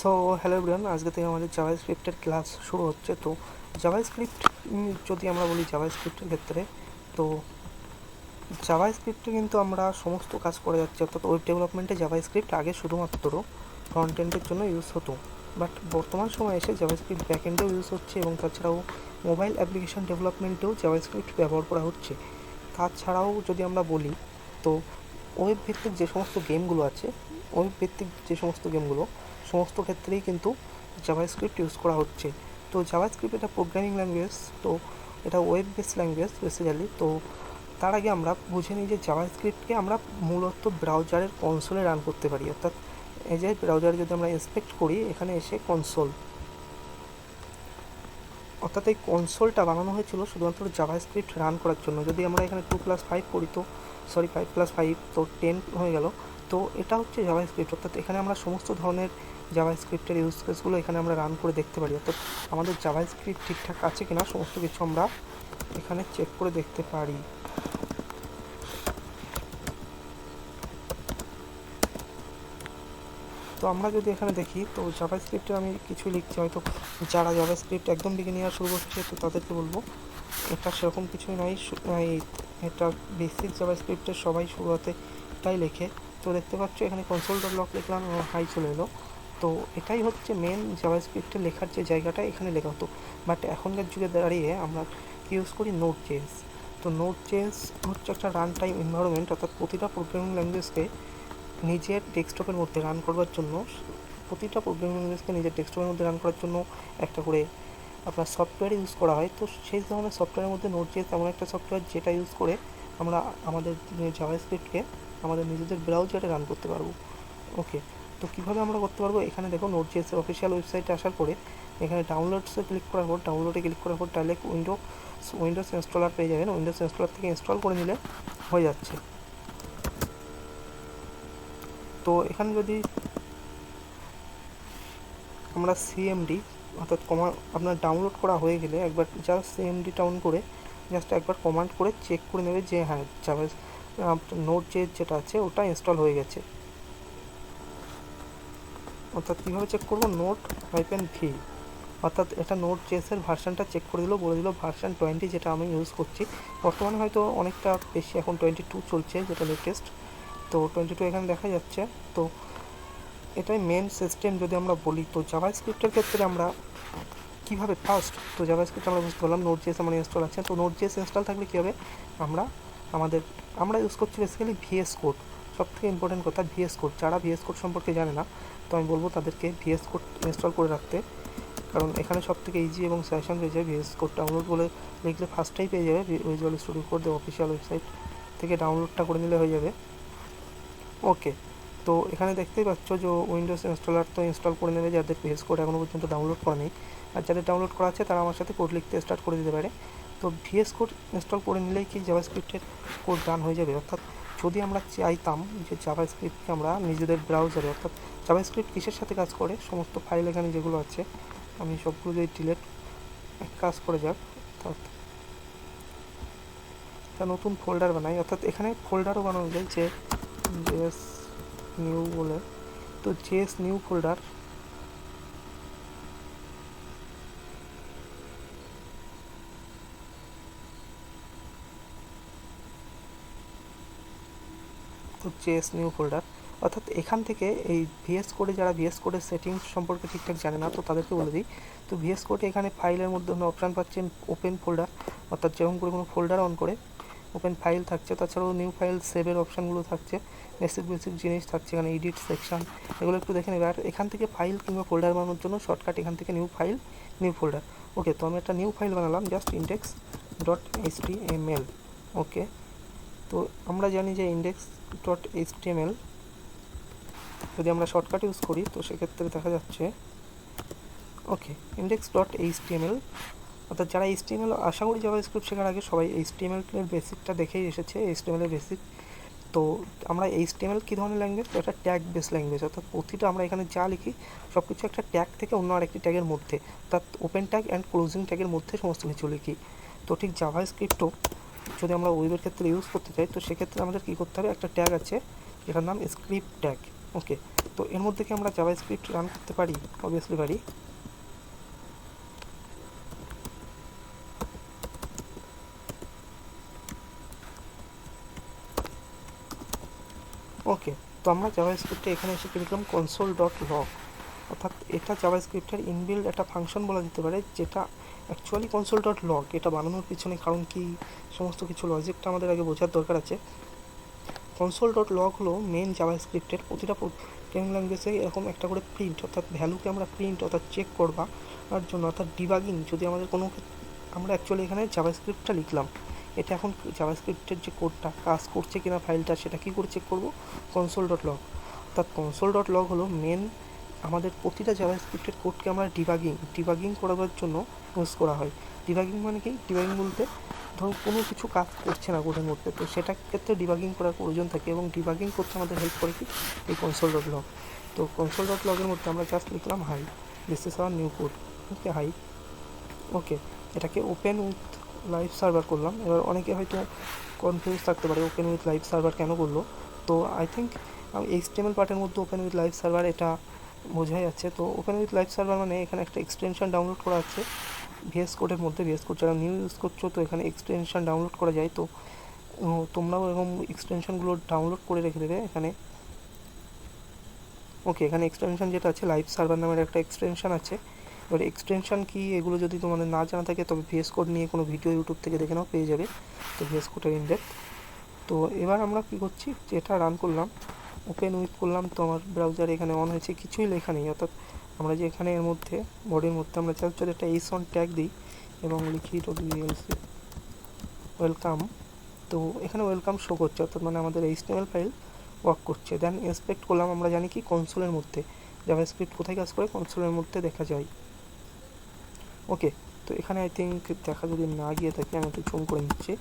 So hello everyone আজকে থেকে আমাদের জাভা স্ক্রিপ্টের ক্লাস শুরু হচ্ছে। তো জাভা স্ক্রিপ্ট যদি আমরা বলি জাভা স্ক্রিপ্টের ক্ষেত্রে, তো জাভা স্ক্রিপ্টে কিন্তু আমরা সমস্ত কাজ করে যাচ্ছি। অর্থাৎ ওয়েব ডেভেলপমেন্টে জাভা স্ক্রিপ্ট আগে শুধুমাত্র ফ্রন্ট জন্য ইউজ হতো। বাট বর্তমান সময়ে এসে জাভা স্ক্রিপ্ট ব্যাক এন্ডেও ইউজ হচ্ছে এবং তাছাড়াও মোবাইল অ্যাপ্লিকেশন ডেভেলপমেন্টেও জাভা স্ক্রিপ্ট ব্যবহার করা হচ্ছে। তাছাড়াও যদি আমরা বলি, তো ওয়েব ভিত্তিক যে সমস্ত গেমগুলো আছে ওয়েব ভিত্তিক যে সমস্ত গেমগুলো সমস্ত ক্ষেত্রেই কিন্তু জাভা স্ক্রিপ্ট ইউজ করা হচ্ছে। তো জাভা স্ক্রিপ্ট এটা প্রোগ্রামিং ল্যাঙ্গুয়েজ তো এটা ওয়েব বেস ল্যাঙ্গুয়েজ বেসিক্যালি তো তার আগে আমরা বুঝে নিই যে জাভা স্ক্রিপ্টকে আমরা মূলত ব্রাউজারের কনসোলে রান করতে পারি। অর্থাৎ এই যে ব্রাউজারে যদি আমরা ইন্সপেক্ট করি, এখানে এসে কনসোল অর্থাৎ এই কনসোলটা বানানো হয়েছিল শুধুমাত্র জাভা স্ক্রিপ্ট রান করার জন্য। যদি আমরা এখানে টু প্লাস ফাইভ করি তো সরি ফাইভ প্লাস ফাইভ তো টেন হয়ে গেল। তো এটা হচ্ছে জাভা স্ক্রিপ্ট অর্থাৎ এখানে আমরা সমস্ত ধরনের জাভা স্ক্রিপ্টের ইউজ কেসগুলো এখানে আমরা রান করে দেখতে পারি। অর্থাৎ আমাদের জাভা স্ক্রিপ্ট ঠিকঠাক আছে কিনা সমস্ত কিছু আমরা এখানে চেক করে দেখতে পারি। তো আমরা যদি এখানে দেখি, তো জাভা স্ক্রিপ্টে আমি কিছু লিখছি, হয়তো যারা জাভা স্ক্রিপ্ট একদম বিগিনিয়ার শুরু করছে, তো তাদেরকে বলব, এটা সেরকম কিছুই শু- এটা বেসিক জাভা স্ক্রিপ্টের সবাই শুরুতে এটাই লেখে। তো দেখতে পাচ্ছ, এখানে কনসোল ডট লক লিখলাম হাই চলে এলো। তো এটাই হচ্ছে মেন জাভা স্ক্রিপ্টে লেখার যে জায়গাটা এখানে লেখা হতো। বাট এখনকার যুগে দাঁড়িয়ে আমরা ইউজ করি নোট চেঞ্জ তো নোট চেঞ্জ হচ্ছে একটা রান টাইম এনভায়রনমেন্ট অর্থাৎ প্রতিটা প্রোগ্রামিং ল্যাঙ্গুয়েজকে নিজের ডেস্কটপের মধ্যে রান করবার জন্য, প্রতিটা প্রোগ্রামিং ল্যাঙ্গুয়েজকে নিজের ডেস্কটপের মধ্যে রান করার জন্য একটা করে আপনার সফটওয়্যার ইউজ করা হয়। তো সেই ধরনের সফটওয়্যারের মধ্যে নোট জেস এমন একটা সফটওয়্যার যেটা ইউজ করে আমরা আমাদের জাভা স্ক্রিপ্টকে আমাদের নিজেদের ব্রাউজারে রান করতে পারব। ওকে তো কীভাবে আমরা করতে পারব? এখানে দেখো নোট জেসের অফিসিয়াল ওয়েবসাইটে আসার পরে এখানে ডাউনলোডসে ক্লিক করার পর ডাউনলোডে ক্লিক করার পর ডাইরেক্ট উইন্ডো উইন্ডোজ ইনস্টলার পেয়ে যাবেন। উইন্ডোজ ইনস্টলার থেকে ইনস্টল করে নিলে হয়ে যাচ্ছে। তো এখানে যদি আমরা সিএমডি অর্থাৎ কমা আপনার ডাউনলোড করা হয়ে গেলে একবার জাস্ট সিএমডি ডাউন করে জাস্ট একবার কমান্ড করে চেক করে নেবে যে হ্যাঁ জাভা নোট যে যেটা আছে ওটা ইনস্টল হয়ে গেছে। অর্থাৎ কীভাবে চেক করব? নোট হাইপেন ভি অর্থাৎ এটা নোট জেসের ভার্সানটা চেক করে দিল, বলে দিল ভার্সান টোয়েন্টি যেটা আমি ইউজ করছি। বর্তমানে হয়তো অনেকটা বেশি এখন টোয়েন্টি টু চলছে যেটা লেটেস্ট তো টোয়েন্টি টু এখানে দেখা যাচ্ছে। তো এটাই মেন সিস্টেম যদি আমরা বলি, তো জাভা স্ক্রিপ্টের ক্ষেত্রে আমরা কীভাবে ফার্স্ট তো জাভা স্ক্রিপ্ট আমরা বুঝতে পারলাম নোট জেস আমার ইনস্টল আছে। তো নোট জেস ইনস্টল থাকলে কী হবে? আমরা, আমাদের, আমরা ইউজ করছি বেসিক্যালি ভিএস কোড সব থেকে ইম্পর্টেন্ট কথা ভিএস কোড যারা ভিএস কোড সম্পর্কে জানে না তো আমি বলব তাদেরকে ভিএস কোড ইনস্টল করে রাখতে, কারণ এখানে সব থেকে ইজি এবং সাজেশন রয়েছে ভিএস কোড ডাউনলোড বলে লিখলে ফার্স্টটাই পেয়ে যাবে visual studio code official website থেকে ডাউনলোডটা করে নিলে হয়ে যাবে। ওকে তো এখানে দেখতেই পাচ্ছ যে উইন্ডোজ ইনস্টলার তো ইনস্টল করে নেবে যাদের ভিএস কোড এখনও পর্যন্ত ডাউনলোড করা নেই। আর যাদের ডাউনলোড করা আছে তারা আমার সাথে কোড লিখতে স্টার্ট করে দিতে পারে। তো ভিএস কোড ইনস্টল করে নিলেই কি জাভা স্ক্রিপ্টের কোড রান হয়ে যাবে, অর্থাৎ যদি আমরা চাইতাম যে জাভা স্ক্রিপ্টকে আমরা নিজেদের ব্রাউজারে অর্থাৎ জাভা স্ক্রিপ্ট কিসের সাথে কাজ করে, সমস্ত ফাইল এখানে যেগুলো আছে, আমি সবগুলো যদি ডিলেট কাজ করে যাক, অর্থাৎ একটা নতুন ফোল্ডার বানাই, অর্থাৎ এখানে ফোল্ডারও বানানো যায় যে জেএস নিউ বলে। তো JS new folder JS new folder অর্থাৎ এখান থেকে এই ভিএস কোডে যারা ভিএস কোডের সেটিংস সম্পর্কে ঠিকঠাক জানে না, তো তাদেরকে বলে দিই। তো ভিএস কোডে এখানে ফাইলের মধ্যে আপনি অপশান পাচ্ছেন ওপেন ফোল্ডার অর্থাৎ যেমন করে কোনো ফোল্ডার অন করে ওপেন ফাইল থাকছে। তাছাড়াও নিউ ফাইল সেভের অপশানগুলো থাকছে বেসিক বেসিক জিনিস থাকছে, এখানে এডিট সেকশন এগুলো একটু দেখে নেবে। আর এখান থেকে ফাইল কিংবা ফোল্ডার বানানোর জন্য শর্টকাট এখান থেকে new file new folder okay তো আমি একটা নিউ ফাইল বানালাম just index dot H okay তো আমরা জানি যে index dot H T M L যদি আমরা শর্টকাট ইউজ করি, তো সেক্ষেত্রে দেখা যাচ্ছে okay index dot H T M L অর্থাৎ যারা এইচ টি এম এল আশা করি যারা স্ক্রিপ্ট শেখার আগে সবাই এইচ টি এম এর বেসিকটা দেখেই এসেছে এইচ টি এম এর বেসিক তো আমরা এইচ টি এম এল কী ধরনের ল্যাঙ্গুয়েজ এটা ট্যাগ বেস ল্যাঙ্গুয়েজ অর্থাৎ প্রতিটা আমরা এখানে যা লিখি সব কিছু একটা ট্যাগ থেকে অন্য আরেকটি ট্যাগের মধ্যে, অর্থাৎ ওপেন ট্যাগ অ্যান্ড ক্লোজিং ট্যাগের মধ্যে সমস্ত কিছু লিখি। তো ঠিক জাভা স্ক্রিপ্টও যদি আমরা ওয়েবের ক্ষেত্রে ইউজ করতে চাই, তো সেক্ষেত্রে আমাদের কী করতে হবে? একটা ট্যাগ আছে, যেটার নাম স্ক্রিপ্ট ট্যাগ ওকে তো এর মধ্যে কি আমরা জাভা স্ক্রিপ্ট রান করতে পারি? অবভিয়াসলি পারি। ওকে তো আমরা জাভা স্ক্রিপ্টে এখানে এসে লিখলাম? কনসোল ডট লগ অর্থাৎ এটা জাভা স্ক্রিপ্টের ইনবিল্ড একটা ফাংশন বলা যেতে পারে, যেটা অ্যাকচুয়ালি কনসোল ডট লগ এটা বানানোর পিছনে কারণ কি, সমস্ত কিছু লজিকটা আমাদের আগে বোঝার দরকার আছে। কনসোল ডট লগ হলো মেন জাভা স্ক্রিপ্টের প্রতিটা প্রোগ্রামিং ল্যাঙ্গুয়েজে এরকম একটা করে প্রিন্ট অর্থাৎ ভ্যালুকে আমরা প্রিন্ট অর্থাৎ চেক করবা তার জন্য, অর্থাৎ ডিবাগিং যদি আমাদের কোনো আমরা অ্যাকচুয়ালি এখানে জাভা স্ক্রিপ্টটা লিখলাম। এটা এখন জাভা স্ক্রিপ্টের যে কোডটা কাজ করছে কিনা ফাইলটা সেটা কী করে চেক করব? কনসোল ডট লগ অর্থাৎ কনসোল ডট লগ হলো মেন আমাদের প্রতিটা জাভা স্ক্রিপ্টের কোডকে আমরা ডিবাগিং ডিবাগিং করাবার জন্য ইউজ করা হয়। ডিবাগিং মানে কি? ডিবাগিং বলতে ধরুন কোনো কিছু কাজ করছে না কোডের মধ্যে, তো সেটা ক্ষেত্রে ডিবাগিং করার প্রয়োজন থাকে এবং ডিবাগিং করতে আমাদের হেল্প করে কি? এই কনসোল ডট লগ তো কনসোল ডট লগের মধ্যে আমরা জাস্ট লিখলাম hi this is our new code okay hi okay এটাকে ওপেন উইথ লাইভ সার্ভার করলাম। এবার অনেকে হয়তো কনফিউজ থাকতে পারে ওপেন উইথ লাইভ সার্ভার কেন করল? তো আই থিঙ্ক এইচটিএমএল পার্টের মধ্যে ওপেন উইথ লাইভ সার্ভার এটা বোঝাই যাচ্ছে। তো ওপেন উইথ লাইভ সার্ভার মানে এখানে একটা এক্সটেনশন ডাউনলোড করা আছে। ভিএস কোডের মধ্যে, ভিএস কোড যারা নিউ ইউজ করছ, তো এখানে এক্সটেনশন ডাউনলোড করা যায়। তো তোমরাও এরকম এক্সটেনশনগুলো ডাউনলোড করে রেখে দেবে এখানে। ওকে, এখানে এক্সটেনশন যেটা আছে লাইভ সার্ভার নামের একটা এক্সটেনশন আছে। এবার এক্সটেনশন কি, এগুলো যদি তোমাদের না জানা থাকে, তবে ভিএস কোড নিয়ে কোনো ভিডিও ইউটিউব থেকে দেখে নাও, পেয়ে যাবে। তো ভিএস কোডের ইনডেপ তো এবার আমরা কী করছি, যেটা রান করলাম ওপেন উইথ করলাম, তো আমার ব্রাউজার এখানে অন হয়েছে, কিছুই লেখা নেই। অর্থাৎ আমরা যে এখানে এর মধ্যে বডির মধ্যে আমরা যদি একটা এইস অন ট্যাগ দিই এবং লিখি ডব্লিউএলসি ওয়েলকাম তো এখানে ওয়েলকাম শো করছে, অর্থাৎ মানে আমাদের এইচটিএমএল ফাইল ওয়ার্ক করছে। দেন ইন্সপেক্ট করলাম, আমরা জানি কি কনসোলের মধ্যে। জাভা স্ক্রিপ্ট কোথায় কাজ করে? কনসোলের মধ্যে দেখা যায়। ওকে তো এখানে আই থিঙ্ক দেখা যদি না গিয়ে থাকে, আমি একটু জুম করে নিচ্ছি।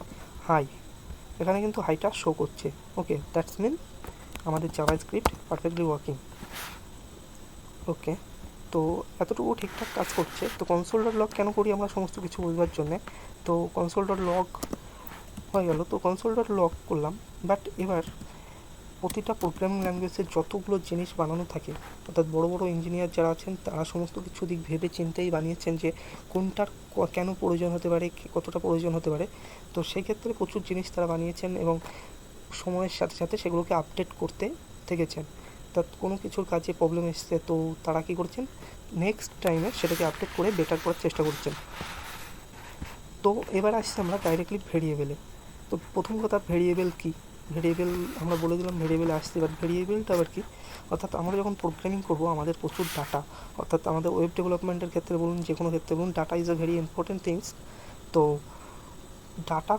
হাই এখানে কিন্তু হাইটা শো করছে। ওকে দ্যাটস মিন আমাদের JavaScript perfectly working okay তো এতটুকু ঠিকঠাক কাজ করছে, তো কনসোল ডট লগ কেন করি আমরা সমস্ত কিছু বুঝবার জন্যে? তো কনসোল ডট লগ হয়ে গেল, তো কনসোল ডট লগ করলাম বাট এবার প্রতিটা প্রোগ্রামিং ল্যাঙ্গুয়েজের যতগুলো জিনিস বানানো থাকে, অর্থাৎ বড় বড় ইঞ্জিনিয়ার যারা আছেন, তারা সমস্ত কিছু দিক ভেবে চিন্তেই বানিয়েছেন যে কোনটার কেন প্রয়োজন হতে পারে, কতটা প্রয়োজন হতে পারে। তো সেক্ষেত্রে প্রচুর জিনিস তারা বানিয়েছেন এবং সময়ের সাথে সাথে সেগুলোকে আপডেট করতে থেকেছেন। তা কোনো কিছুর কাজে প্রবলেম এসছে তো তারা কী করছেন? নেক্সট টাইমে সেটাকে আপডেট করে বেটার করার চেষ্টা করছেন। তো এবার আসছি আমরা ডাইরেক্টলি ভেরিয়েবেলে তো প্রথম কথা ভেরিয়েবেল কী? ভেরিয়েবল আমরা বলে দিলাম ভেরিয়েবল আসছে, এবার ভেরিয়েবলটা আবার কি? অর্থাৎ আমরা যখন প্রোগ্রামিং করব, আমাদের প্রচুর ডাটা অর্থাৎ আমাদের ওয়েব ডেভেলপমেন্টের ক্ষেত্রে বলুন যে কোনো ক্ষেত্রে বলুন data is a very important things তো ডাটা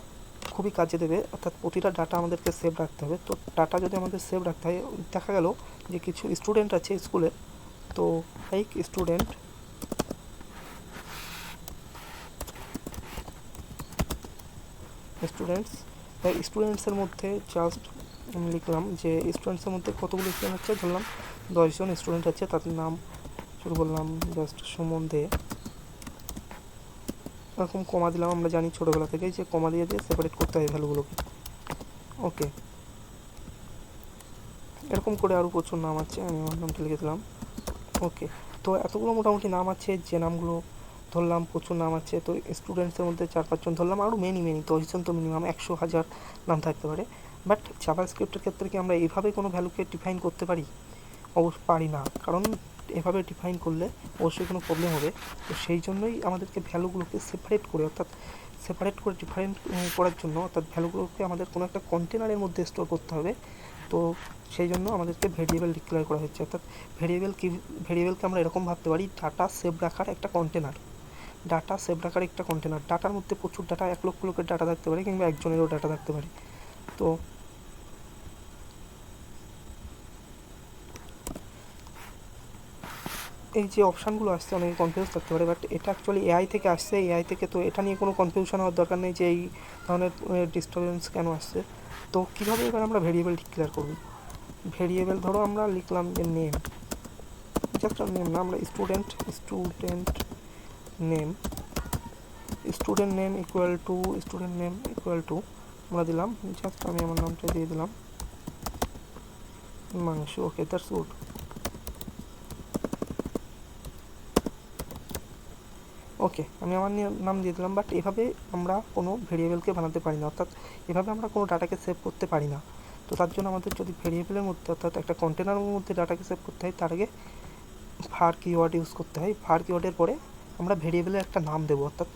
খুবই কাজে দেবে, অর্থাৎ প্রতিটা ডাটা আমাদেরকে সেভ রাখতে হবে। তো ডাটা যদি আমাদের সেভ রাখতে হয়, দেখা গেল যে কিছু স্টুডেন্ট আছে স্কুলে তো লাইক স্টুডেন্ট স্টুডেন্টস স্টুডেন্টসের মধ্যে জাস্ট লিখলাম যে স্টুডেন্টসের মধ্যে কতগুলো স্টুডেন্ট আছে? ধরলাম দশজন স্টুডেন্ট আছে, তাদের নাম শুরু করলাম জাস্ট সুমন দে। এরকম কমা দিলাম, আমরা জানি ছোটোবেলা থেকে যে কমা দিয়ে দিয়ে সেপারেট করতে হয় ভ্যালুগুলোকে। ওকে এরকম করে আরও প্রচুর নাম আছে, আমি আমার নামটা লিখে দিলাম। ওকে তো এতগুলো মোটামুটি নাম আছে, যে নামগুলো ধরলাম, প্রচুর নাম আছে। তো স্টুডেন্টসের মধ্যে চার পাঁচজন ধরলাম, আরও মেনি মেনি দশজন তো মিনিমাম একশো হাজার নাম থাকতে পারে। বাট জাভা স্ক্রিপ্টের ক্ষেত্রে কি আমরা এইভাবে কোনো ভ্যালুকে ডিফাইন করতে পারি? অবশ্য পারি না, কারণ এভাবে ডিফাইন করলে অবশ্যই কোনো প্রবলেম হবে। তো সেই জন্যই আমাদেরকে ভ্যালুগুলোকে সেপারেট করে, অর্থাৎ সেপারেট করে ডিফারেন্ট করার জন্য, অর্থাৎ ভ্যালুগুলোকে আমাদের কোনো একটা কন্টেনারের মধ্যে স্টোর করতে হবে। তো সেই জন্য আমাদেরকে ভেরিয়েবল ডিক্লেয়ার করা হচ্ছে অর্থাৎ ভেরিয়েবল কি ভেরিয়েবলকে আমরা এরকম ভাবতে পারি ডাটা সেভ রাখার একটা কন্টেনার ডাটা সেভ রাখার একটা কন্টেনার ডাটার মধ্যে প্রচুর ডাটা এক লক্ষ লোকের ডাটা থাকতে পারে কিংবা একজনেরও ডাটা থাকতে পারে। তো এই যে অপশানগুলো আসছে, অনেকে কনফিউজ থাকতে পারে বাট এটা অ্যাকচুয়ালি এআই থেকে আসছে। এআই থেকে তো এটা নিয়ে কোনো কনফিউশন হওয়ার দরকার নেই যে এই ধরনের ডিস্টারবেন্স কেন আসছে। তো কীভাবে এবার আমরা ভেরিয়েবল ডিক্লেয়ার করব? ভেরিয়েবল ধরো আমরা লিখলাম যে নেম জাস্ট নেম না, আমরা student student name student name equal to student name equal to আমরা দিলাম। জাস্ট আমি আমার নামটা দিয়ে দিলাম। মাংস ওকে দ্যাটস গুড ওকে আমি আমার নাম দিয়ে দিলাম বাট এভাবে আমরা কোনো ভেরিয়েবলকে বানাতে পারি না, অর্থাৎ এভাবে আমরা কোনো ডাটাকে সেভ করতে পারি না। তো তার জন্য আমাদের যদি ভেরিয়েবলের মধ্যে, অর্থাৎ একটা কন্টেনারের মধ্যে ডাটাকে সেভ করতে হয়, তার আগে ভার কিওয়ার্ড ইউজ করতে হয়। ভার কিওয়ার্ডের পরে আমরা ভেরিয়েবলের একটা নাম দেবো, অর্থাৎ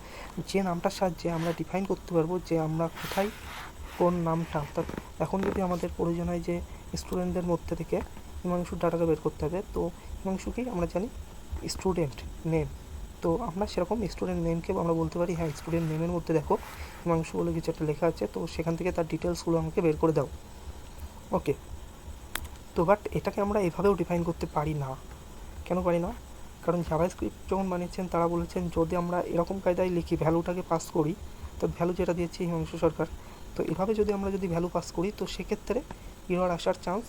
যে নামটার সাহায্যে আমরা ডিফাইন করতে পারব যে আমরা কোথায় কোন নামটা, অর্থাৎ এখন যদি আমাদের প্রয়োজন হয় যে স্টুডেন্টদের মধ্যে থেকে হিমাংশুর ডাটাটা বের করতে হবে, তো হিমাংশু কি আমরা জানি স্টুডেন্ট নেম তো আমরা সেরকম স্টুডেন্ট নেমকে আমরা বলতে পারি। হ্যাঁ স্টুডেন্ট নেমের মধ্যে দেখো, হিমাংশু বলে কিছু একটা লেখা আছে, তো সেখান থেকে তার ডিটেলসগুলো আমাকে বের করে দাও। ওকে তো বাট এটাকে আমরা এভাবেও ডিফাইন করতে পারি না। কেন পারি না? কারণ জাভাস্ক্রিপ্ট যখন বানিয়েছেন, তারা বলেছেন, যদি আমরা এরকম কায়দায় লিখি, ভ্যালুটাকে পাস করি, তো ভ্যালু যেটা দিয়েছে হিমাংশু সরকার, তো এভাবে যদি আমরা যদি ভ্যালু পাস করি, তো সেক্ষেত্রে ইরর আসার চান্স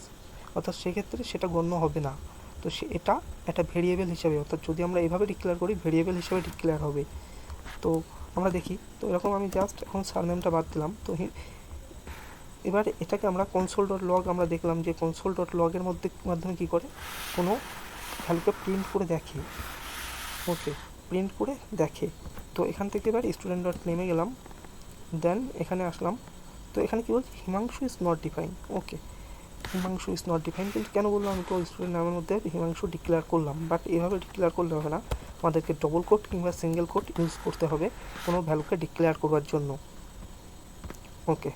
অর্থাৎ সেক্ষেত্রে সেটা গণ্য হবে না। তো সে এটা একটা ভেরিয়েবল হিসাবে, অর্থাৎ যদি আমরা এভাবে ডিক্লেয়ার করি ভেরিয়েবল হিসাবে ডিক্লেয়ার হবে। তো আমরা দেখি, তো এরকম আমি জাস্ট এখন সারনেমটা বাদ দিলাম। তো এবার এটাকে আমরা কনসোল ডট লগ আমরা দেখলাম যে কনসোল ডট লগের মধ্যে মাধ্যমে কী করে? কোনো ভ্যালুকে প্রিন্ট করে দেখে। ওকে প্রিন্ট করে দেখে। তো এখান থেকে এবার স্টুডেন্ট ডট নেমে গেলাম। দেন এখানে আসলাম। তো এখানে কী বলছে? Himanshu is not define okay Himanshu is not define কিন্তু কেন বললাম? আমি তো স্টুডেন্ট নামের মধ্যে হিমাংশু ডিক্লেয়ার করলাম। বাট এভাবে ডিক্লেয়ার করলে হবে না। আমাদেরকে ডবল কোড কিংবা সিঙ্গেল কোড ইউজ করতে হবে কোনো ভ্যালুকে ডিক্লেয়ার করবার জন্য। ওকে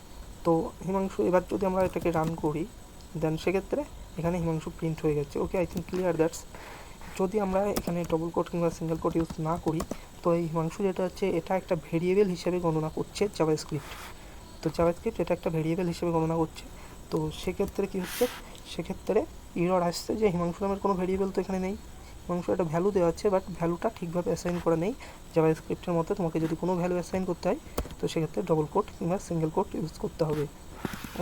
তো হিমাংশু, এবার যদি আমরা এটাকে রান করি দেন সেক্ষেত্রে এখানে হিমাংশু প্রিন্ট হয়ে গেছে। Okay I think clear that's যদি আমরা এখানে ডবল কোড কিংবা সিঙ্গেল কোড ইউজ না করি, তো এই হিমাংশু যেটা হচ্ছে, এটা একটা ভেরিয়েবল হিসেবে গণনা করছে জাভা স্ক্রিপ্ট তো জাভা স্ক্রিপ্ট এটা একটা ভেরিয়েবল হিসেবে গণনা করছে। তো সেক্ষেত্রে কী হচ্ছে? সেক্ষেত্রে ইরর আসছে যে হিমাংশু নামের কোনো ভেরিয়েবল তো এখানে নেই। হিমাংশু একটা ভ্যালু দেওয়া আছে বাট ভ্যালুটা ঠিকভাবে অ্যাসাইন করা নেই। জাভা স্ক্রিপ্টের মতো তোমাকে যদি কোনো ভ্যালু অ্যাসাইন করতে হয়, তো সেক্ষেত্রে ডবল কোড কিংবা সিঙ্গেল কোড ইউজ করতে হবে।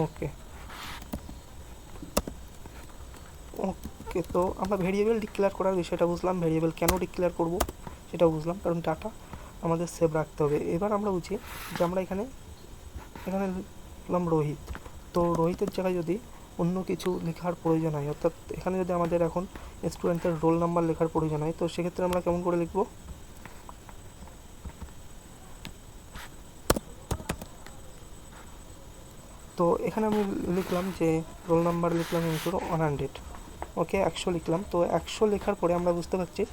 ওকে ওকে তো আমরা ভেরিয়েবল ডিক্লেয়ার করার বিষয়টা বুঝলাম। ভেরিয়েবল কেন ডিক্লেয়ার করব সেটা বুঝলাম, কারণ ডাটা আমাদের সেভ রাখতে হবে। এবার আমরা বুঝি যে আমরা এখানে এখানে লিখলাম রোহিত। তো রোহিতের জায়গায় যদি অন্য কিছু লেখার প্রয়োজন হয়, অর্থাৎ এখানে যদি আমাদের এখন স্টুডেন্টের রোল নাম্বার লেখার প্রয়োজন হয়, তো সেক্ষেত্রে আমরা কেমন করে লিখব? তো এখানে আমি লিখলাম যে রোল নাম্বার লিখলাম ইন্টুর ওয়ান হান্ড্রেড ওকে, একশো লিখলাম। তো একশো লেখার পরে আমরা বুঝতে পারছি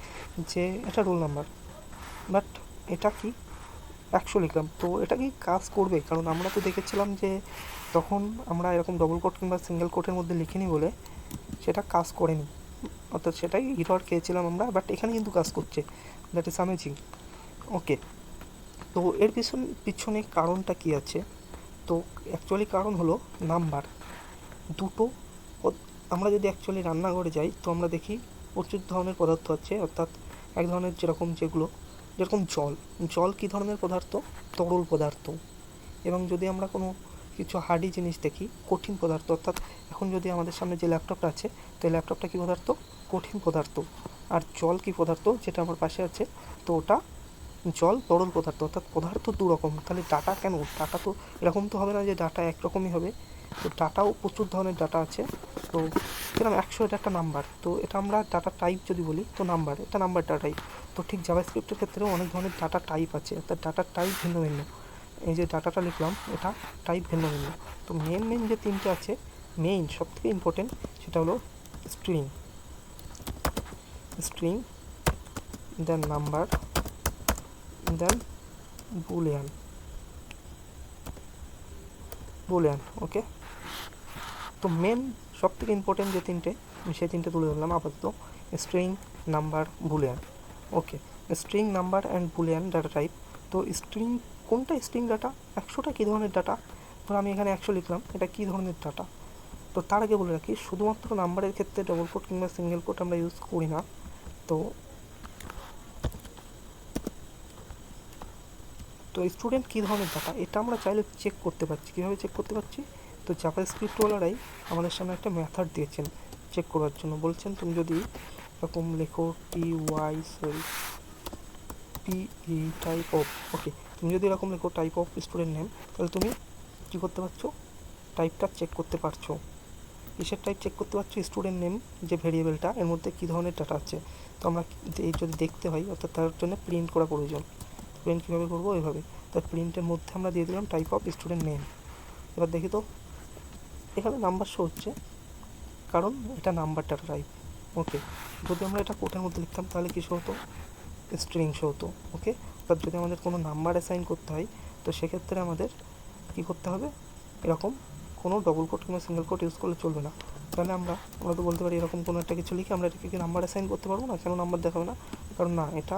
যে এটা রোল নাম্বার বাট এটা কি? একশো লিখলাম। তো এটা কি কাজ করবে? কারণ আমরা তো দেখেছিলাম যে তখন আমরা এরকম ডবল কোট কিংবা সিঙ্গেল কোটের মধ্যে লিখিনি বলে সেটা কাজ করেনি। অর্থাৎ সেটাই ইরর খেয়েছিলাম আমরা বাট এখানে কিন্তু কাজ করছে। দ্যাট ইজ অ্যামেজিং ওকে তো এর পিছন, পিছনে কারণটা কি আছে? তো অ্যাকচুয়ালি কারণ হলো নাম্বার দুটো আমরা যদি অ্যাকচুয়ালি রান্নাঘরে যাই, তো আমরা দেখি প্রচুর ধরনের পদার্থ আছে। অর্থাৎ এক ধরনের যেরকম যেগুলো যেরকম জল জল কী ধরনের পদার্থ? তরল পদার্থ। এবং যদি আমরা কোনো কিছু হার্ডি জিনিস দেখি, কঠিন পদার্থ, অর্থাৎ এখন যদি আমাদের সামনে যে ল্যাপটপটা আছে, তো এই ল্যাপটপটা কী পদার্থ? কঠিন পদার্থ। আর জল কী পদার্থ? যেটা আমার পাশে আছে, তো ওটা জল তরল পদার্থ, অর্থাৎ পদার্থ দু রকম তাহলে ডাটা কেন? ডাটা তো এরকম তো হবে না যে ডাটা একরকমই হবে। তো ডাটাও প্রচুর ধরনের ডাটা আছে। তো এরকম একশো এটা একটা নাম্বার। তো এটা আমরা ডাটা টাইপ যদি বলি, তো নাম্বার, এটা নাম্বার ডাটা টাইপ তো ঠিক জাভাস্ক্রিপ্টের ক্ষেত্রেও অনেক ধরনের ডাটা টাইপ আছে। অর্থাৎ ডাটার টাইপ ভিন্ন ভিন্ন। এই যে ডাটাটা লিখলাম, এটা টাইপ ভিন্ন ভিন্ন। তো মেন মেন যে তিনটে আছে মেইন সব থেকে ইম্পর্টেন্ট সেটা হলো string string then number then boolean boolean okay তো মেন সব থেকে ইম্পর্টেন্ট যে তিনটে, আমি সেই তিনটে তুলে ধরলাম আপাতত string number boolean okay string number and boolean data type তো স্ট্রিং কোনটা স্ট্রিং ডাটা একশোটা কী ধরনের ডাটা ধরো আমি এখানে একশো লিখলাম, এটা কী ধরনের ডাটা তো তার আগে বলে রাখি, শুধুমাত্র নাম্বারের ক্ষেত্রে ডবল কোড কিংবা সিঙ্গেল কোড আমরা ইউজ করি না, তো তো স্টুডেন্ট কী ধরনের ডাটা এটা আমরা চাইলে চেক করতে পারছি, কীভাবে চেক করতে পারছি? তো জাভা স্ক্রিপ্টওয়ালারাই আমাদের সামনে একটা মেথড দিয়েছেন চেক করার জন্য। বলছেন, তুমি যদি এরকম লেখো T Y sorry P E type of okay তুমি যদি এরকম লেখো টাইপ অফ স্টুডেন্ট নেম তাহলে তুমি কী করতে পারছ? টাইপটা চেক করতে পারছ। কিসের টাইপ চেক করতে পারছ? স্টুডেন্ট নেম যে ভেরিয়েবলটা এর মধ্যে কী ধরনের ডাটা আছে? তো আমরা এই যদি দেখতে হয়, অর্থাৎ তার জন্য প্রিন্ট করা প্রয়োজন। প্রিন্ট কীভাবে করব? এইভাবে। তার প্রিন্টের মধ্যে আমরা দিয়ে দিলাম টাইপ অফ স্টুডেন্ট নেম এবার দেখি তো এখানে নাম্বার শো হচ্ছে। কারণ এটা নাম্বার ডাটা টাইপ ওকে যদি আমরা এটা কোটের মধ্যে লিখতাম, তাহলে কিছু হতো? স্ট্রিং শো হতো ওকে অর্থাৎ যদি আমাদের কোনো নাম্বার অ্যাসাইন করতে হয়, তো সেক্ষেত্রে আমাদের কী করতে হবে? এরকম কোনো ডবল কোট কিংবা সিঙ্গেল কোট ইউজ করলে চলবে না। তাহলে আমরা আমরা তো বলতে পারি এরকম কোনো একটা কিছু লিখে আমরা এটাকে কি নাম্বার অ্যাসাইন করতে পারব না? কেন নাম্বার দেখাবে না? কারণ না, এটা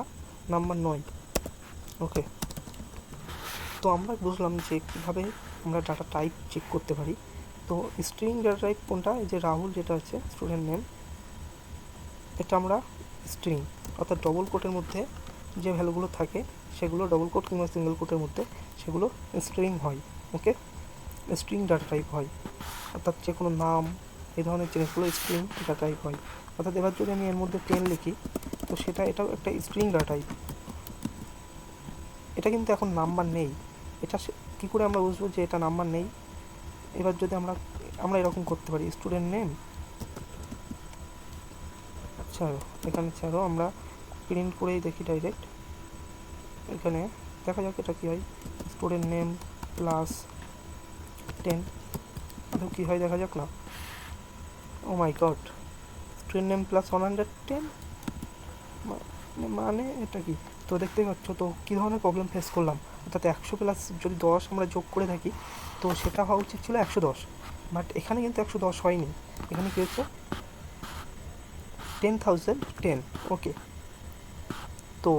নাম্বার নয়। ওকে তো আমরা বুঝলাম যে কীভাবে আমরা ডাটা টাইপ চেক করতে পারি। তো স্ট্রিং ডাটা টাইপ কোনটা? এই যে রাহুল যেটা আছে স্টুডেন্ট নেম এটা আমরা স্ট্রিং অর্থাৎ ডবল কোটের মধ্যে যে ভ্যালুগুলো থাকে, সেগুলো ডবল কোট কিংবা সিঙ্গেল কোটের মধ্যে সেগুলো স্ট্রিং হয় ওকে স্ট্রিং ডাটা টাইপ হয়, অর্থাৎ যে কোনো নাম, এই ধরনের জিনিসগুলো স্ট্রিং ডাটা টাইপ হয়। অর্থাৎ এবার যদি আমি এর মধ্যে টেন লিখি, তো সেটা এটাও একটা স্ট্রিং ডাটা টাইপ এটা কিন্তু এখন নাম্বার নেই। এটা কী করে আমরা বুঝব যে এটা নাম্বার নেই? এবার যদি আমরা আমরা এরকম করতে পারি স্টুডেন্ট নেম ছাড়ো, এখানে ছাড়ো, আমরা প্রিন্ট করেই দেখি ডাইরেক্ট এখানে দেখা যাক এটা কী হয় স্টুডেন্ট নেম প্লাস টেন কী হয় দেখা যাক না ও my god student name plus one hundred ten মানে এটা কি, তো দেখতেই পাচ্ছ, তো কী ধরনের প্রবলেম ফেস করলাম অর্থাৎ একশো প্লাস যদি দশ আমরা যোগ করে থাকি, তো সেটা হওয়া উচিত ছিল একশো দশ। বাট এখানে কিন্তু একশো দশ হয়নি। এখানে কী হচ্ছে? টেন থাউজেন্ড টেন ওকে তো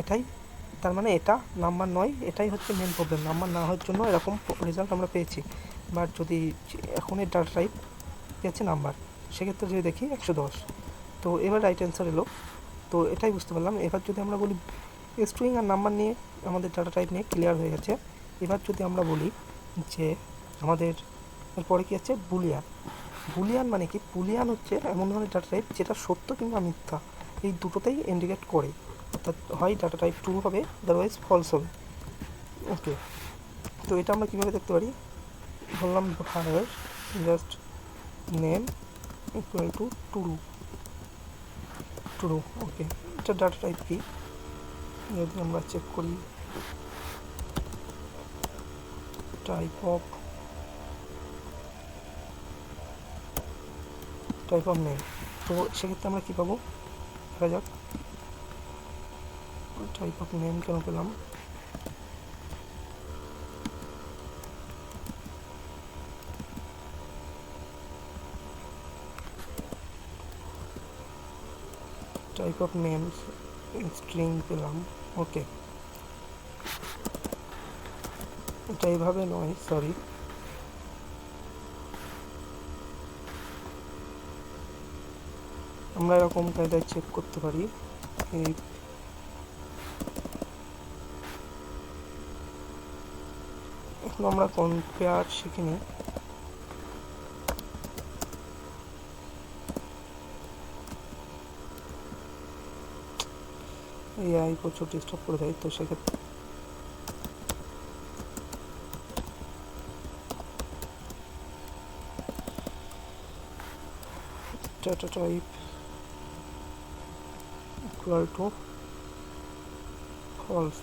এটাই, তার মানে এটা নাম্বার নয়, এটাই হচ্ছে মেন প্রবলেম নাম্বার না হওয়ার জন্য এরকম রেজাল্ট আমরা পেয়েছি। বাট যদি এখন এর ডাটা টাইপ পেয়েছে নাম্বার সেক্ষেত্রে যদি দেখি একশো দশ। তো এবার রাইট অ্যান্সার এলো। তো এটাই বুঝতে পারলাম। এবার যদি আমরা বলি স্ট্রিং আর নাম্বার নিয়ে আমাদের ডাটা টাইপ নিয়ে ক্লিয়ার হয়ে গেছে। এবার যদি আমরা বলি যে আমাদের, এরপরে কী আছে? বুলিয়ান বুলিয়ান মানে কি? বুলিয়ান হচ্ছে এমন ধরনের ডাটা টাইপ যেটা সত্য কিংবা মিথ্যা। এই দুটোতেই ইন্ডিকেট করে। অর্থাৎ হয় ডাটা টাইপ ট্রু হবে আদারওয়াইজ ফলস হবে। ওকে তো এটা আমরা কীভাবে দেখতে পারি? বললাম higher just name equal to true true okay এটা ডাটা টাইপ কি? যদি আমরা চেক করি। Type of type of name তো সেক্ষেত্রে আমরা কী পাবো? দেখা যাক। টাইপ অফ নেম কেন পেলাম? টাইপ অফ নেম স্ট্রিং পেলাম। ওকে। এটা এইভাবে নয় সরি আমরা এরকম কায়দায় চেক করতে পারি। এই এখন আমরা কম্পেয়ার শিখিনি এআই প্রচুর ডিস্টার্ব করে দেয়, তো সেক্ষেত্রে data type, equal to false.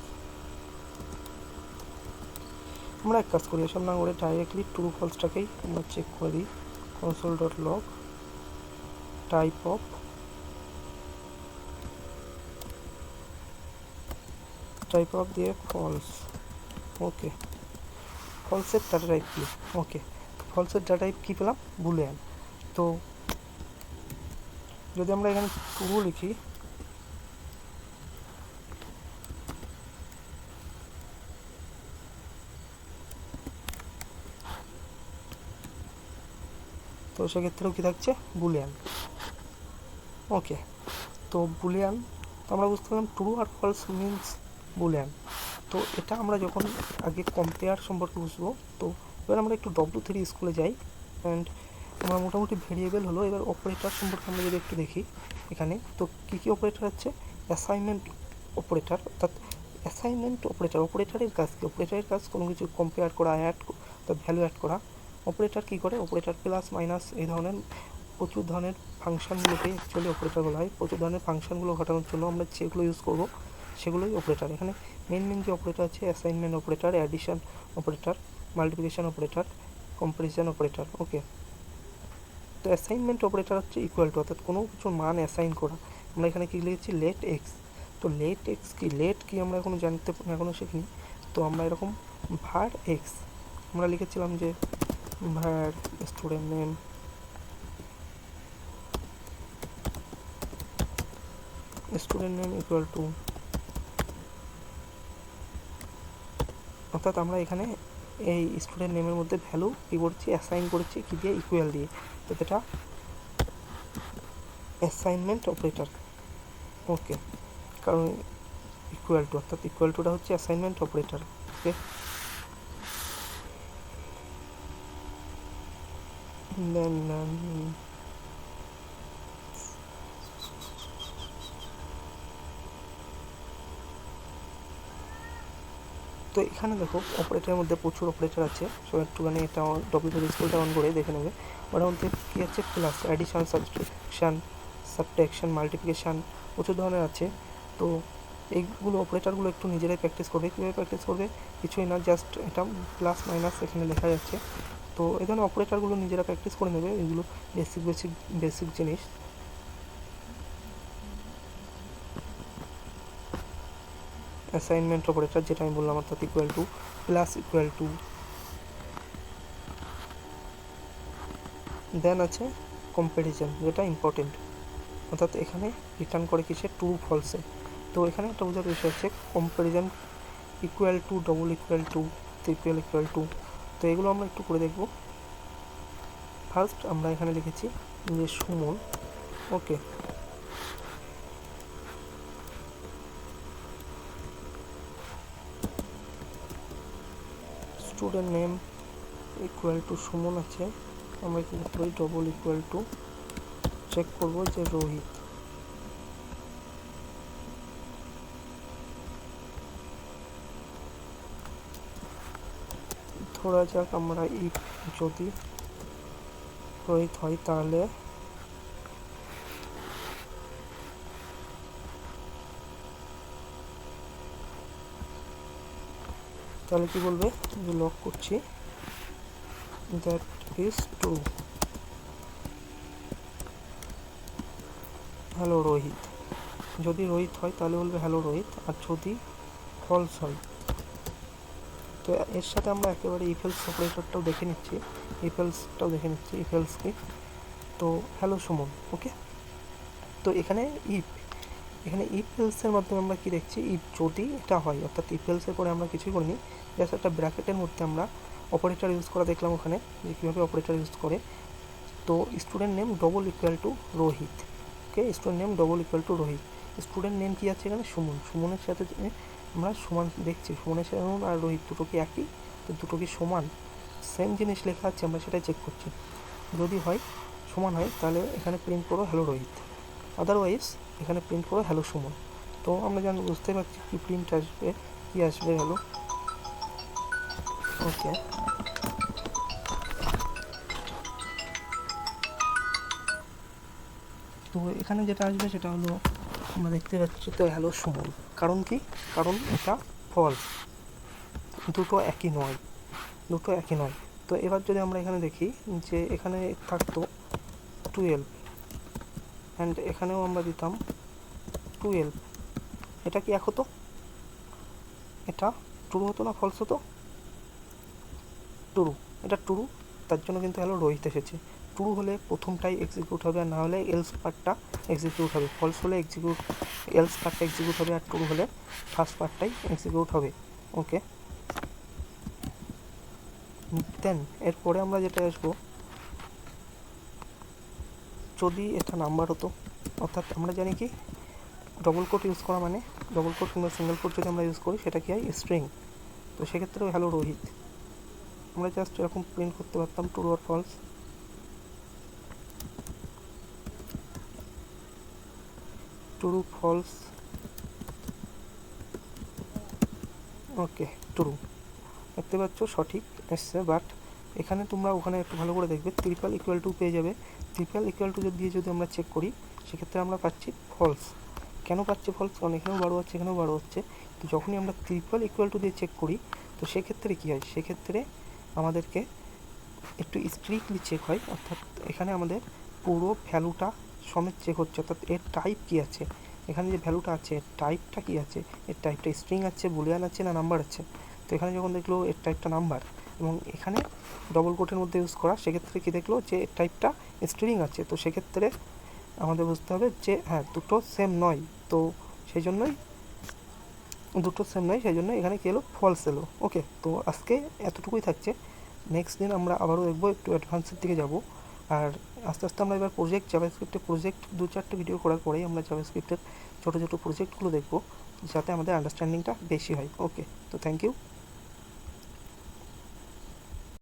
আমরা এক কাজ করি, এসব না করে ডাইরেক্টলি ট্রু ফলসটাকেই আমরা চেক করে console dot log type of type of দিয়ে ফলস ওকে ফলসের ডাটা টাইপ কী ওকে ফলসের ডাটা টাইপ কী পেলাম বুলিয়ান তো যদি আমরা এখানে ট্রু লিখি, তো সেক্ষেত্রেও কী থাকছে? বুলিয়ান। ওকে তো বুলিয়ান আমরা বুঝতে পারলাম ট্রু আর ফলস মিনস বুলিয়ান তো এটা আমরা যখন আগে কম্পেয়ার সম্পর্কে বুঝব, তো এবার আমরা একটু ডব্লু থ্রি স্কুলে যাই অ্যান্ড আমরা মোটামুটি ভেরিয়েবল হলো, এবার অপারেটর সম্পর্কে আমরা যদি একটু দেখি এখানে, তো কী কী অপারেটর আছে? অ্যাসাইনমেন্ট অপারেটর অর্থাৎ অ্যাসাইনমেন্ট অপারেটর অপারেটরের কাজ কি? অপারেটরের কাজ কোনো কিছু কম্পেয়ার করা অ্যাড অর্থাৎ ভ্যালু অ্যাড করা। অপারেটর কী করে? অপারেটর প্লাস মাইনাস এই ধরনের প্রচুর ধরনের ফাংশনগুলোকে অ্যাকচুয়ালি অপারেটর বলা হয়। প্রচুর ধরনের ফাংশনগুলো ঘটানোর জন্য আমরা যেগুলো ইউজ করব সেগুলোই অপারেটর এখানে মেন মেন যে অপারেটর আছে assignment operator addition operator multiplication operator comparison operator okay তো অ্যাসাইনমেন্ট অপারেটর হচ্ছে ইকুয়াল টু অর্থাৎ কোনো কিছুর মান অ্যাসাইন করা। আমরা এখানে কী লিখেছি? লেট এক্স তো লেট এক্স কি? লেট কি আমরা এখনও জানতে, এখনও শিখিনি। তো আমরা এরকম ভার এক্স আমরা লিখেছিলাম যে var student name student name equal to অর্থাৎ আমরা এখানে এই স্টুডেন্ট নেমের মধ্যে ভ্যালু কী করছি অ্যাসাইন করেছি, কী দিয়ে? ইকুয়াল দিয়ে। তো এটা অ্যাসাইনমেন্ট অপারেটর ওকে কারণ ইকুয়াল টু অর্থাৎ ইকুয়াল টুটা হচ্ছে অ্যাসাইনমেন্ট অপারেটর ওকে দেন তো এখানে দেখো অপারেটরের মধ্যে প্রচুর অপারেটর আছে। সো একটুখানি এটা ডব্লিউ স্কুলটা অন করে দেখে নেবে। ওটার মধ্যে কী আছে? Plus addition subtraction subtraction multiplication প্রচুর ধরনের আছে। তো এইগুলো অপারেটরগুলো একটু নিজেরাই প্র্যাকটিস করবে। কীভাবে প্র্যাকটিস করবে? কিছুই না জাস্ট এটা প্লাস মাইনাস এখানে লেখা যাচ্ছে। তো এই ধরনের অপারেটরগুলো নিজেরা প্র্যাকটিস করে নেবে। এগুলো বেসিক বেসিক বেসিক জিনিস। অ্যাসাইনমেন্ট অপারেটর যেটা আমি বললাম অর্থাৎ equal to plus equal to then আছে কম্প্যারিজন যেটা ইম্পর্টেন্ট অর্থাৎ এখানে রিটার্ন করে কিসে টু ফলসে তো এখানে একটা বোঝার বিষয় হচ্ছে comparison equal to double equal to triple equal to তো এগুলো আমরা একটু করে দেখব। ফার্স্ট আমরা এখানে লিখেছি যে Suman okay student name equal to Suman আছে। আমরা কি পারি ডবল ইকুয়াল টু চেক করব যে রোহিত। ধরা যাক আমরা ইফ যদি রোহিত হয় তাহলে তাহলে কি বলবে? যে লক করছি। That is true hello Rohit যদি রোহিত হয়, তাহলে বলবে হ্যালো রোহিত। আর যদি ফলস হয়, তো এর সাথে আমরা একেবারে ইফেলস অপারেটরটাও দেখে নিচ্ছি। ইফেলসটাও দেখে নিচ্ছি ইফেলস কি তো হ্যালো সুমন ওকে তো এখানে ইফ এখানে ইফেলসের মাধ্যমে আমরা কি দেখছি? ইফ যদি এটা হয়, অর্থাৎ ইফেলসের পরে আমরা কিছুই করিনি জাস্ট একটা ব্র্যাকেটের মধ্যে আমরা অপারেটর ইউজ করা দেখলাম ওখানে, যে কীভাবে অপারেটর ইউজ করে। তো student name double equal to Rohit okay student name double equal to Rohit student name কী আছে এখানে? সুমন সুমনের সাথে আমরা সমান দেখছি সুমনের সাথে আর রোহিত দুটো কি একই? তো দুটো কি সমান? সেম জিনিস লেখা আছে, আমরা সেটাই চেক করছি। যদি হয়, সমান হয়, তাহলে এখানে প্রিন্ট করো হ্যালো রোহিত আদারওয়াইজ এখানে প্রিন্ট করো হ্যালো সুমন তো আমরা যেন বুঝতে পারছি কী প্রিন্ট আসবে, কী আসবে হ্যালো ওকে তো এখানে যেটা আসবে সেটা হলো আমরা দেখতে পাচ্ছি তো হ্যালো সুমন। কারণ কি? কারণ এটা ফলস দুটো একই নয়। দুটো একই নয়। তো এবার যদি আমরা এখানে দেখি যে এখানে থাকতো টুয়েলভ অ্যান্ড এখানেও আমরা দিতাম টুয়েলভ এটা কি এক হতো? এটা ট্রু হতো না ফলস হতো? টুরু, এটা টুরু, তার জন্য কিন্তু হ্যালো রোহিত এসেছে। ট্রু হলে প্রথমটাই এক্সিকিউট হবে আর না হলে এলস পার্টটা এক্সিকিউট হবে। ফলস হলে এক্সিকিউট এলস পার্টটা এক্সিকিউট হবে আর ট্রু হলে ফার্স্ট পার্টটাই এক্সিকিউট হবে। ওকে দেন এরপরে আমরা যেটা আসব, যদি এটা নাম্বার হতো, অর্থাৎ আমরা জানি কি ডবল কোট ইউজ করা মানে ডবল কোট কিংবা সিঙ্গেল কোট যদি আমরা ইউজ করি, সেটা কি হয়? স্ট্রিং তো সেক্ষেত্রেও হ্যালো রোহিত। আমরা জাস্ট এরকম প্রিন্ট করতে পারতাম ট্রু আর false true false okay true দেখতে পাচ্ছ, সঠিক এসছে বাট এখানে তোমরা ওখানে একটু ভালো করে দেখবে ট্রিপল ইকুয়াল টু পেয়ে যাবে। ট্রিপল ইকুয়াল টু দিয়ে যদি আমরা চেক করি, সেক্ষেত্রে আমরা পাচ্ছি ফলস কেন পাচ্ছি ফলস কারণ এখানেও বারো হচ্ছে এখানেও বারো হচ্ছে। তো যখনই আমরা ট্রিপল ইকুয়াল টু দিয়ে চেক করি, তো সেক্ষেত্রে কী হয়? সেক্ষেত্রে আমাদেরকে একটু স্ট্রিক্টলি চেক হয়, অর্থাৎ এখানে আমাদের পুরো ভ্যালুটা সমেত চেক হচ্ছে, অর্থাৎ এর টাইপ কী আছে? এখানে যে ভ্যালুটা আছে, এর টাইপটা কী আছে? এর টাইপটা স্ট্রিং আছে বুলিয়ান আছে না নাম্বার আছে? তো এখানে যখন দেখল এর টাইপটা নাম্বার এবং এখানে ডবল কোটের মধ্যে ইউজ করা, সেক্ষেত্রে কী দেখল যে এর টাইপটা স্ট্রিং আছে। তো সেক্ষেত্রে আমাদের বুঝতে হবে যে হ্যাঁ দুটো সেম নয়। তো সেই জন্যই দুটো সেম নয় সেই জন্য এখানে কী এলো? ফলস এলো। ওকে তো আজকে এতটুকুই থাকছে। নেক্সট দিন আমরা আবারও দেখব, একটু অ্যাডভান্সের দিকে যাব। আর আস্তে আস্তে আমরা এবার প্রজেক্ট জাভাস্ক্রিপ্টের প্রজেক্ট দু চারটে ভিডিও করার পরেই আমরা জাভাস্ক্রিপ্টের ছোটো ছোটো প্রজেক্টগুলো দেখব, যাতে আমাদের আন্ডারস্ট্যান্ডিংটা বেশি হয়। ওকে তো থ্যাংক ইউ